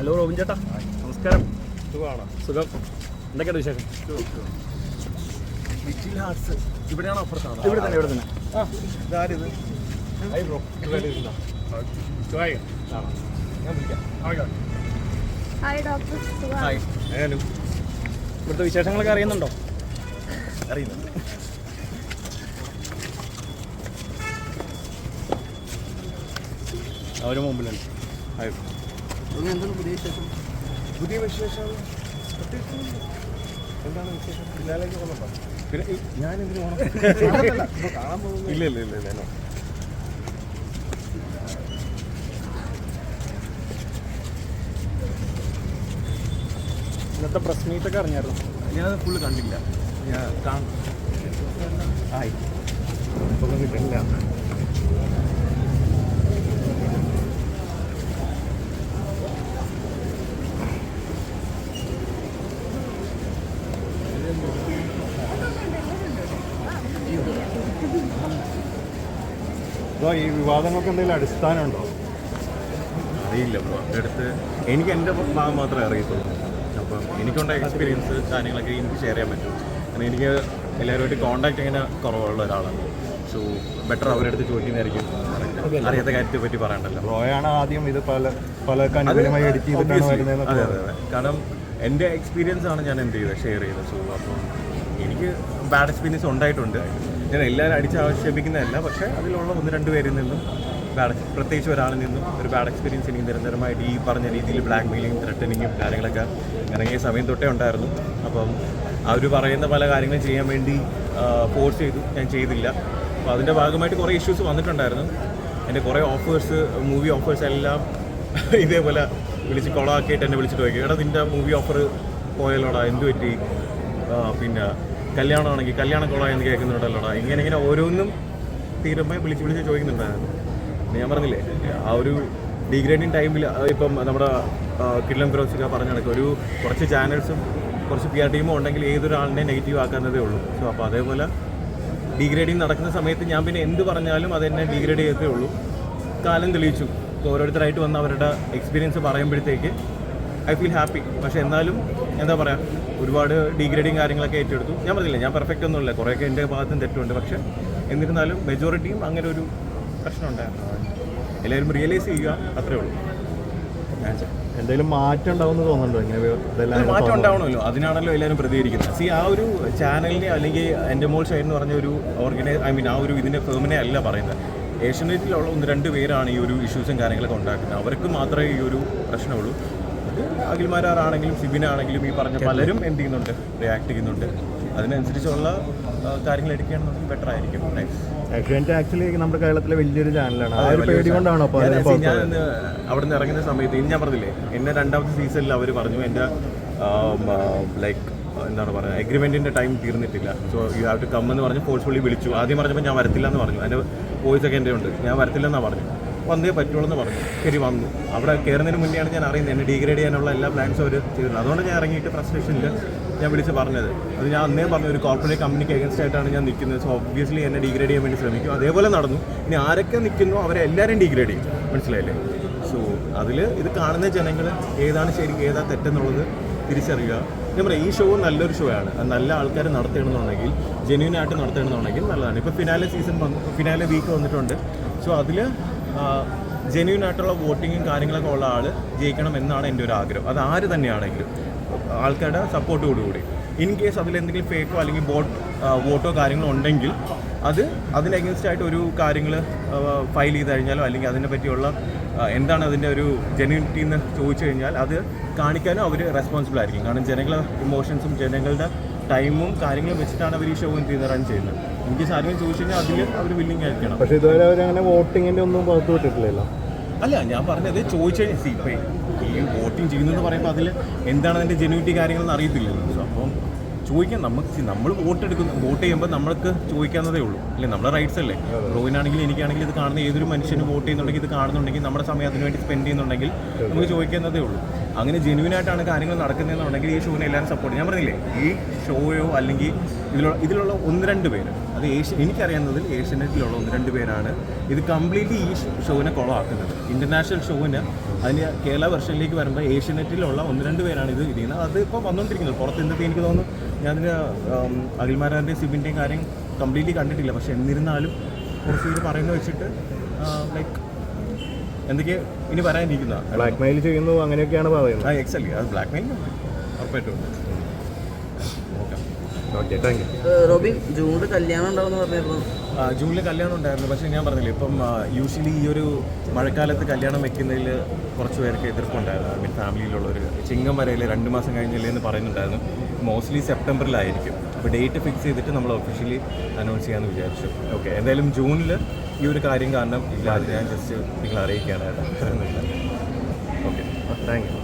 Hello Robin ചേട്ടാ. നമസ്കാരം. സുഖമാണ്? സുഖം. എന്തൊക്കെയാണ് വിശേഷം? ലിറ്റിൽ ഹാർട്സ് ഇവിടെയാണോ അപ്പുറത്താണോ ഇവിടെ തന്നെ ഇവിടെ തന്നെ. ആ ഇതാരിത്? ഹായ് ബ്രോ സുഖമായി ആണോ ഞാൻ വിളിക്കാം. ഹായ് ഡോക്ടർ ഹായ് ഹലോ ഇവിടുത്തെ വിശേഷങ്ങളൊക്കെ അറിയുന്നുണ്ടോ? അറിയുന്നുണ്ട് അവർ മുമ്പിലുണ്ട്. ഹായ് എന്താണ് പുതിയ വിശേഷം? പുതിയ വിശേഷം എന്താണ് വിശേഷം? പിന്നാലേക്ക് പോകുന്നുണ്ടോ പിന്നെ ഞാൻ എന്തിനു പോകണം? കാണാൻ പോകുന്നു ഇല്ല ഇല്ല ഇല്ല ഇല്ല. ഇന്നത്തെ പ്രസ് മീറ്റൊക്കെ അറിഞ്ഞായിരുന്നു? ഞാനത് ഫുള്ള് കണ്ടില്ല. ഞാൻ കാണും. ആയി. ഇപ്പൊ കിട്ടില്ല ബ്രോ ഈ വിവാദങ്ങൾക്ക് എന്തെങ്കിലും അടിസ്ഥാനമുണ്ടോ? അറിയില്ല ബ്രോ. എന്റെ അടുത്ത് എനിക്ക് എന്റെ ഭാഗം മാത്രമേ അറിയത്തുള്ളൂ. അപ്പം എനിക്കുണ്ട എക്സ്പീരിയൻസ് കാര്യങ്ങളൊക്കെ എനിക്ക് ഷെയർ ചെയ്യാൻ പറ്റും. കാരണം എനിക്ക് എല്ലാവരുമായിട്ട് കോണ്ടാക്ട് ഇങ്ങനെ കുറവുള്ള ഒരാളാണ്. സോ ബെറ്റർ അവരുടെ അടുത്ത് ചോദിക്കുന്നതായിരിക്കും അറിയാത്ത കാര്യത്തെ പറ്റി പറയണ്ടല്ലോ. ആദ്യം ഇത് പല പല അനുകൂലമായി എഡിറ്റ് ചെയ്തിട്ടാണ് Obviously. വരുന്നതെന്നൊക്കെ അതെ അതെ അതെ. കാരണം എന്റെ എക്സ്പീരിയൻസ് ആണ് ഞാൻ എന്ത് ചെയ്തത്? ഷെയർ ചെയ്തത്. സോ അപ്പം എനിക്ക് ബാഡ് എക്സ്പീരിയൻസ് ഉണ്ടായിട്ടുണ്ട്. ഞാൻ എല്ലാവരും അടിച്ച് ആക്ഷേപിക്കുന്നതല്ല പക്ഷേ അതിലുള്ള ഒന്ന് രണ്ട് പേരിൽ നിന്നും ബാഡ് പ്രത്യേകിച്ച് ഒരാളിൽ നിന്നും ഒരു ബാഡ് എക്സ്പീരിയൻസ് എനിക്ക് നിരന്തരമായിട്ട് ഈ പറഞ്ഞ രീതിയിൽ ബ്ലാക്ക് മെയിലിങ് ത്രെട്ടനിങ്ങും കാര്യങ്ങളൊക്കെ ഇറങ്ങിയ സമയം തൊട്ടേ ഉണ്ടായിരുന്നു. അപ്പം അവർ പറയുന്ന പല കാര്യങ്ങളും ചെയ്യാൻ വേണ്ടി ഫോഴ്സ് ചെയ്തു. ഞാൻ ചെയ്തില്ല. അപ്പോൾ അതിന്റെ ഭാഗമായിട്ട് കുറേ ഇഷ്യൂസ് വന്നിട്ടുണ്ടായിരുന്നു. എന്റെ കുറേ ഓഫേഴ്സ് മൂവി ഓഫേഴ്സ് എല്ലാം ഇതേപോലെ വിളിച്ച് കൊളാക്കിയിട്ട് എന്നെ വിളിച്ചിട്ട് ചോദിക്കും എടാ നിന്റെ മൂവി ഓഫർ പോയാലോടാ എന്ത് പറ്റി പിന്നെ കല്യാണമാണെങ്കിൽ കല്യാണം എന്ന് കേൾക്കുന്നുണ്ടല്ലോടാ. ഇങ്ങനെ ഇങ്ങനെ ഓരോന്നും തീരുമ്പോൾ വിളിച്ച് വിളിച്ച് ചോദിക്കുന്നുണ്ടായിരുന്നു ഞാൻ പറഞ്ഞില്ലേ ആ ഒരു ഡിഗ്രേഡിങ് ടൈമിൽ ഇപ്പം നമ്മുടെ കിഡ്ലം ഗ്രോസൊക്കെ പറഞ്ഞ കണക്ക് ഒരു കുറച്ച് ചാനൽസും കുറച്ച് പി ആർ ടീമും ഉണ്ടെങ്കിൽ ഏതൊരാളിനെ നെഗറ്റീവ് ആക്കാവുന്നതേ ഉള്ളൂ. സോ അപ്പോൾ അതേപോലെ ഡിഗ്രേഡിങ് നടക്കുന്ന സമയത്ത് ഞാൻ പിന്നെ എന്ത് പറഞ്ഞാലും അതെന്നെ ഡിഗ്രേഡ് ചെയ്യത്തേ ഉള്ളൂ. കാലം തെളിയിച്ചു. ഓരോരുത്തരായിട്ട് വന്ന് അവരുടെ എക്സ്പീരിയൻസ് പറയുമ്പോഴത്തേക്ക് ഐ ഫീൽ ഹാപ്പി പക്ഷേ എന്നാലും എന്താ പറയുക ഒരുപാട് ഡീഗ്രേഡിങ് കാര്യങ്ങളൊക്കെ ഏറ്റെടുത്തു. ഞാൻ പറഞ്ഞില്ല ഞാൻ പെർഫെക്റ്റ് ഒന്നുമില്ല. കുറേയൊക്കെ എന്റെ ഭാഗത്തും തെറ്റുണ്ട്. പക്ഷേ എന്നിരുന്നാലും മെജോറിറ്റിയും അങ്ങനെ ഒരു പ്രശ്നം ഉണ്ടായിരുന്നു. എല്ലാവരും റിയലൈസ് ചെയ്യുക അത്രേ ഉള്ളൂ. എന്തായാലും എന്തെങ്കിലും മാറ്റം ഉണ്ടാവുമെന്ന് തോന്നുന്നുണ്ടോ? ഇങ്ങനെ മാറ്റം ഉണ്ടാവണമല്ലോ. അതിനാണല്ലോ എല്ലാവരും പ്രതികരിക്കുന്നത്. സി ആ ഒരു ചാനലിനെ അല്ലെങ്കിൽ എന്റെ മോൾ ഷൈൻ എന്ന് പറഞ്ഞ ഒരു ഓർഗനൈസ് ഐ മീൻ ആ ഒരു ഇതിന്റെ ഫേമിനെ അല്ല പറയുന്നത്. ഏഷ്യനെറ്റിലുള്ള ഒന്ന് രണ്ട് പേരാണ് ഈ ഒരു ഇഷ്യൂസും കാര്യങ്ങളൊക്കെ ഉണ്ടാക്കുന്നത്. അവർക്ക് മാത്രമേ ഈ ഒരു പ്രശ്നമുള്ളൂ. അഖിൽമാരാണെങ്കിലും സിബിനാണെങ്കിലും ഈ പറഞ്ഞ പലരും എന്ത് ചെയ്യുന്നുണ്ട്? റിയാക്ട് ചെയ്യുന്നുണ്ട്. അതിനനുസരിച്ചുള്ള കാര്യങ്ങൾ എടുക്കുകയാണെന്നുണ്ടെങ്കിൽ ബെറ്റർ ആയിരിക്കും. ആക്ച്വലി നമ്മുടെ കേരളത്തിലെ വലിയൊരു ചാനലാണ് ആ ഒരു പേടി കൊണ്ടാണോ ഞാൻ അവിടെ നിന്ന് ഇറങ്ങുന്ന സമയത്ത് ഇനി ഞാൻ പറഞ്ഞില്ലേ എന്നെ രണ്ടാമത്തെ സീസണിൽ അവർ പറഞ്ഞു എന്റെ ലൈക്ക് എന്താണ് പറയുക എഗ്രിമെന്റിന്റെ ടൈം തീർന്നിട്ടില്ല. So you have to come എന്ന് പറഞ്ഞ് ഫോഴ്സ്ഫുള്ളി വിളിച്ചു. ആദ്യം പറഞ്ഞപ്പോൾ ഞാൻ വരത്തില്ല എന്ന് പറഞ്ഞു. അതിന്റെ വോയിസ് ഒക്കെ എന്റെ ഉണ്ട്. ഞാൻ വരത്തില്ല എന്നാണ് പറഞ്ഞു. വന്നേ പറ്റുള്ളൂ എന്ന് പറഞ്ഞു. ശരി വന്നു. അവിടെ കയറുന്നതിന് മുന്നെയാണ് ഞാൻ അറിയുന്നത്. എന്നെ ഡിഗ്രേഡ് ചെയ്യാനുള്ള എല്ലാ പ്ലാൻസും അവർ ചെയ്തിരുന്നത്. അതുകൊണ്ട് ഞാൻ ഇറങ്ങിയിട്ട് ഫ്രസ്ട്രേഷനിൽ ഞാൻ വിളിച്ച് പറഞ്ഞത്. അത് ഞാൻ അന്നേ പറഞ്ഞു ഒരു കോർപ്പറേറ്റ് കമ്പനിക്ക് അഗൻസ്റ്റ് ആയിട്ടാണ് ഞാൻ നിൽക്കുന്നത്. സോ ഒബ്വിയസ്ലി എന്നെ ഡിഗ്രേഡ് ചെയ്യാൻ വേണ്ടി ശ്രമിക്കും. അതേപോലെ നടന്നു. ഇനി ആരൊക്കെ നിൽക്കുന്നു അവരെ എല്ലാവരും ഡീഗ്രേഡ് ചെയ്യും. മനസ്സിലായില്ലേ? സോ അതിൽ ഇത് കാണുന്ന ജനങ്ങൾ ഏതാണ് ശരി ഏതാ തെറ്റെന്നുള്ളത് തിരിച്ചറിയുക. ഞാൻ പറയാം ഈ ഷോ നല്ലൊരു ഷോ ആണ്. നല്ല ആൾക്കാർ നടത്തണമെന്നുണ്ടെങ്കിൽ ജെന്യൂൻ ആയിട്ട് നടത്തണമെന്നുണ്ടെങ്കിൽ നല്ലതാണ്. ഇപ്പോൾ ഫിനാലെ സീസൺ വന്നു ഫിനാലെ വീക്ക് വന്നിട്ടുണ്ട്. സോ അതിൽ ജെന്യൂൻ ആയിട്ടുള്ള വോട്ടിങ്ങും കാര്യങ്ങളൊക്കെ ഉള്ള ആൾ ജയിക്കണം എന്നാണ് എന്റെ ഒരു ആഗ്രഹം. അത് ആര് തന്നെയാണെങ്കിലും ആൾക്കാരുടെ സപ്പോർട്ടോടുകൂടി ഇൻ കേസ് അതിൽ എന്തെങ്കിലും ഫേക്കോ അല്ലെങ്കിൽ ബോട്ട് വോട്ടോ കാര്യങ്ങളോ ഉണ്ടെങ്കിൽ അത് അതിന് അഗേൻസ്റ്റ് ആയിട്ട് ഒരു കാര്യങ്ങൾ ഫയൽ ചെയ്ത് കഴിഞ്ഞാലോ അല്ലെങ്കിൽ അതിനെ പറ്റിയുള്ള എന്താണ് അതിന്റെ ഒരു ജെന്യൂനിറ്റി എന്ന് ചോദിച്ചു കഴിഞ്ഞാൽ അത് കാണിക്കാനും അവർ റെസ്പോൺസിബിൾ ആയിരിക്കും. കാരണം ജനങ്ങളുടെ ഇമോഷൻസും ജനങ്ങളുടെ ടൈമും കാര്യങ്ങളും വെച്ചിട്ടാണ് അവർ ഈ ഷോ എന്ത് ചെയ്യുന്നത് റൺ ചെയ്യുന്നത്. എനിക്ക് ആരെങ്കിലും ചോദിച്ചു കഴിഞ്ഞാൽ അതിൽ അവർ വില്ലിങ് ആയിരിക്കണം. പക്ഷേ ഇതുവരെ അവർ അങ്ങനെ വോട്ടിങ്ങിന്റെ ഒന്നും പുറത്ത് വിട്ടിട്ടില്ലല്ലോ. അല്ല ഞാൻ പറഞ്ഞത് ചോദിച്ചു കഴിഞ്ഞാൽ ഇപ്പൊ ഈ വോട്ടിംഗ് ചെയ്യുന്നു എന്ന് പറയുമ്പോൾ അതിൽ എന്താണ് അതിന്റെ ജെനുവിറ്റി കാര്യങ്ങളെന്ന് അറിയത്തില്ലല്ലോ. സോ അപ്പം ചോദിക്കാം നമുക്ക് നമ്മൾ വോട്ട് എടുക്കുന്നു വോട്ട് ചെയ്യുമ്പോൾ നമ്മൾക്ക് ചോദിക്കാവുന്നതേ ഉള്ളൂ. അല്ലേ നമ്മുടെ റൈറ്റ്സ് അല്ലേ? റോയിനാണെങ്കിലും എനിക്കാണെങ്കിലും ഇത് കാണുന്ന ഏതൊരു മനുഷ്യനും വോട്ട് ചെയ്യുന്നുണ്ടെങ്കിൽ ഇത് കാണുന്നുണ്ടെങ്കിൽ നമ്മുടെ സമയം അതിനുവേണ്ടി സ്പെൻഡ് ചെയ്യുന്നുണ്ടെങ്കിൽ നമുക്ക് ചോദിക്കുന്നതേ ഉള്ളൂ. അങ്ങനെ ജെന്യൂൻ ആയിട്ടാണ് കാര്യങ്ങൾ നടക്കുന്നതെന്നുണ്ടെങ്കിൽ ഈ ഷോനെ എല്ലാവരും സപ്പോർട്ട് ഞാൻ പറഞ്ഞില്ലേ ഈ ഷോയോ അല്ലെങ്കിൽ ഇതിലുള്ള ഇതിലുള്ള ഒന്ന് രണ്ട് പേര് അത് ഏഷ്യ എനിക്കറിയാവുന്നതിൽ ഏഷ്യനെറ്റിലുള്ള ഒന്ന് രണ്ട് പേരാണ് ഇത് കംപ്ലീറ്റ്ലി ഈ ഷോവിനെ കുളമാക്കുന്നത് ഇന്റർനാഷണൽ ഷോവിന് അതിന് കേരള വെർഷനിലേക്ക് വരുമ്പോൾ ഏഷ്യനെറ്റിലുള്ള ഒന്ന് രണ്ട് പേരാണ് ഇത് ഇരിക്കുന്നത് അത് ഇപ്പോൾ വന്നുകൊണ്ടിരിക്കുന്നത് പുറത്ത് ഇന്നത്തെ എനിക്ക് തോന്നുന്നു ഞാൻ അതിന് സിബിന്റെയും കാര്യം കംപ്ലീറ്റ്ലി കണ്ടിട്ടില്ല. പക്ഷേ എന്നിരുന്നാലും കുറച്ച് പേര് പറയുന്നത് വെച്ചിട്ട് ലൈക്ക് എന്തൊക്കെ ഇനി പറയാനിരിക്കുന്ന ബ്ലാക്ക് മെയിൽ ചെയ്യുന്നു അങ്ങനെയൊക്കെയാണ് പറയുന്നത്. ആ എക്സലി അത് ബ്ലാക്ക് മെയിൽ ഉറപ്പായിട്ടും. ഓക്കെ താങ്ക് യു റോബിൻ ജൂണിൽ കല്യാണം ഉണ്ടാവും പറഞ്ഞിരുന്നു. ജൂണിൽ കല്യാണം ഉണ്ടായിരുന്നു. പക്ഷേ ഞാൻ പറഞ്ഞില്ലേ ഇപ്പം യൂഷ്വലി ഈ ഒരു മഴക്കാലത്ത് കല്യാണം വെക്കുന്നതിൽ കുറച്ച് പേർക്ക് എതിർപ്പുണ്ടായിരുന്നു. ഐ മീൻ ഫാമിലിയിലുള്ളവർ ചിങ്ങം വരയിൽ രണ്ട് മാസം കഴിഞ്ഞില്ലേ എന്ന് പറയുന്നുണ്ടായിരുന്നു. മോസ്റ്റ്ലി സെപ്റ്റംബറിലായിരിക്കും. അപ്പോൾ ഡേറ്റ് ഫിക്സ് ചെയ്തിട്ട് നമ്മൾ ഒഫീഷ്യലി അനൗൺസ് ചെയ്യാമെന്ന് വിചാരിച്ചു. ഓക്കെ എന്തായാലും ജൂണിൽ ഈ ഒരു കാര്യം കാരണം ഇല്ല. അത് ഞാൻ ജസ്റ്റ് നിങ്ങൾ അറിയിക്കുകയാണ്. Okay thank U